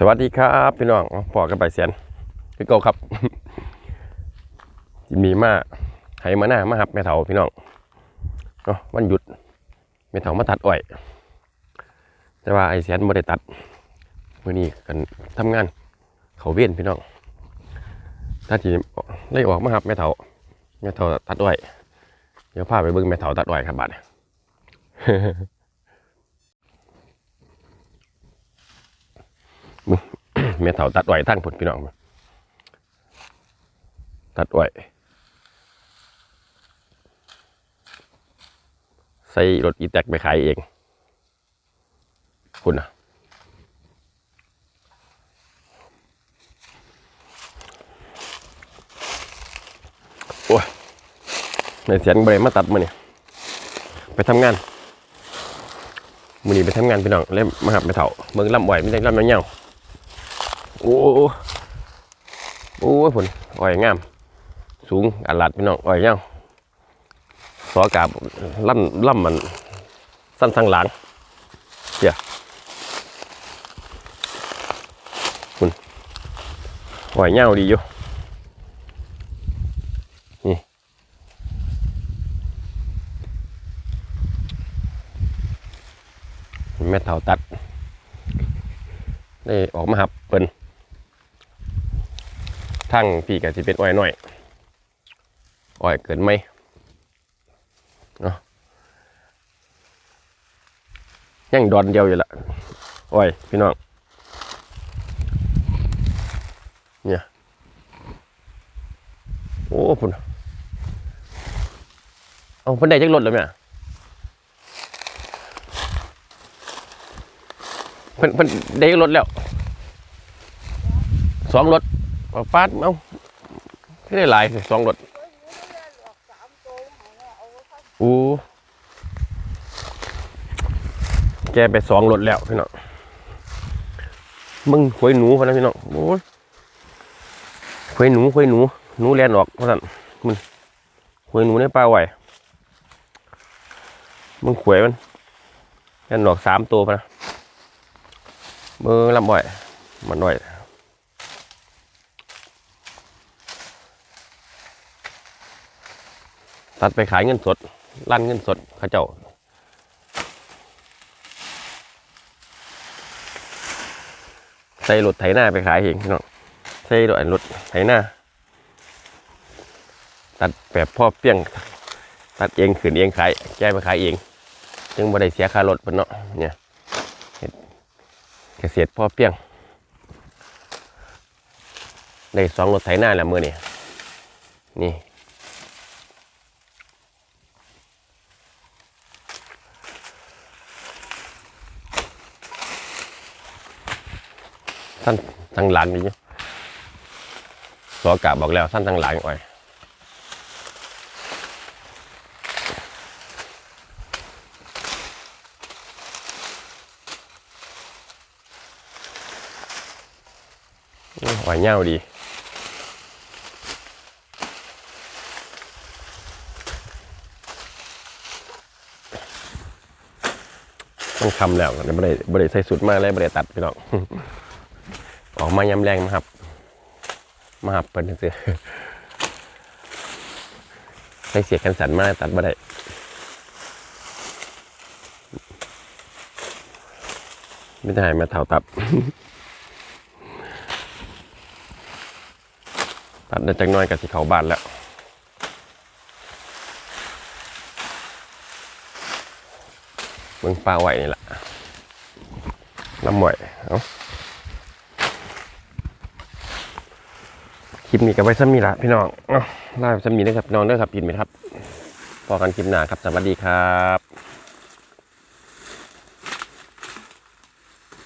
สวัสดีครับพี่น้องพอกันไปเสียนพี่โกครับมีมาให้มาหน้ามาหับแม่เถาพี่น้องเนาะวันหยุดแม่เถามาตัดอ้อย แต่ว่าไอเสียนไม่ได้ตัดมื่อนี้กันทำงาน เขาเวียนพี่น้องถ้าทีไล่ออกมาหับแม่เถาแม่เถาตัดอ้อยเดี๋ยวพาไปเบิ่งแม่เถาตัดอ้อยครับบัดนี้ แม่เถาตัดอ้อยทั้งผลพี่น้องตัดอ้อยใส่รถอีแตกไปขายเอง คุณนะโอ้ยในเสียงเบรมาตัดมาเนี่ยไปทำงานมือนี้ไปทำงานพี่น้องเล่มมาหับไปเถาเมืองลำอ้อยไม่ใช่ลำเงี้ยว โอ้โอ้โอ้ยผลอ้อยงาม สูงอัลลัดพี่น้องอ้อยเงี้ยวสอกาบล่ำล่ำมันสั้นทางหลังเดี๋ยวคุณหอยเงาดีอยู่นี่แม่เท่าตัด ได้ออกมาหับเปิ้น ทั้งพี่กับสิเป็นอ้อยหน่อยอ้อยเกินไหมเนอะยังดอนเดียวอยู่ละอ้อยพี่น้องเนี่ยโอ้พุ่นเอาเพิ่นได้จักรถแล้วแม่เพิ่นเพิ่นได้จักรถแล้วสองรถ เอาฟาดเอาไม่ได้หลายสองรถโอ้แกไปสองรถแล้วพี่น้องมึงควยหนูพะนะพี่น้องโอ้ยควยหนูควยหนู หนูแลนออกเพราะนั่นมึงควยหนูในป่าไหวมึงควยมันแลนออกสามตัวพะนะมือลำบ่อยมันบ่อย ตัดไปขายเงินสดลั่นเงินสดเขาเจ้าใส่รถไถนาไปขายเองพี่น้องใส่รถรถไถนาตัดแบบพ่อเปี้ยง ตัดเองขืนเองขายแก้ไปขายเองจึงบ่ได้เสียค่ารถเพิ่นเนาะเนี่ยเฮ็ดเกษตรพ่อเปี้ยงได้สองรถไถนาแล้วมือนี่นี่ ท่านทางหลังนี่สอกาบอกแล้วท่านทางหลังอ่อยอื้ออ่อยเง่าดีต้องคำแล้วไม่ได้ไม่ได้ใส่สุดมากเลยไม่ได้ตัดพี่น้อง ออกมายำแรงมาครับ มาหับเป็นเสือใช้เสียกันสันมาตัดมาได้ไม่ได้มาเถาตับ ตัดได้จักน้อยกับสีเขาบานแล้วเบิ่งปลาไหวนี่แหละน้ำไหวเอ้า ลิปนี้ก็ไว้ซ้ำมีละพี่น้องเอ้าลาไปซ้ำมีนะครับน้องเด้อครับปิดไหมครับพอกันคลิปหน้าครับสวัสดีครับ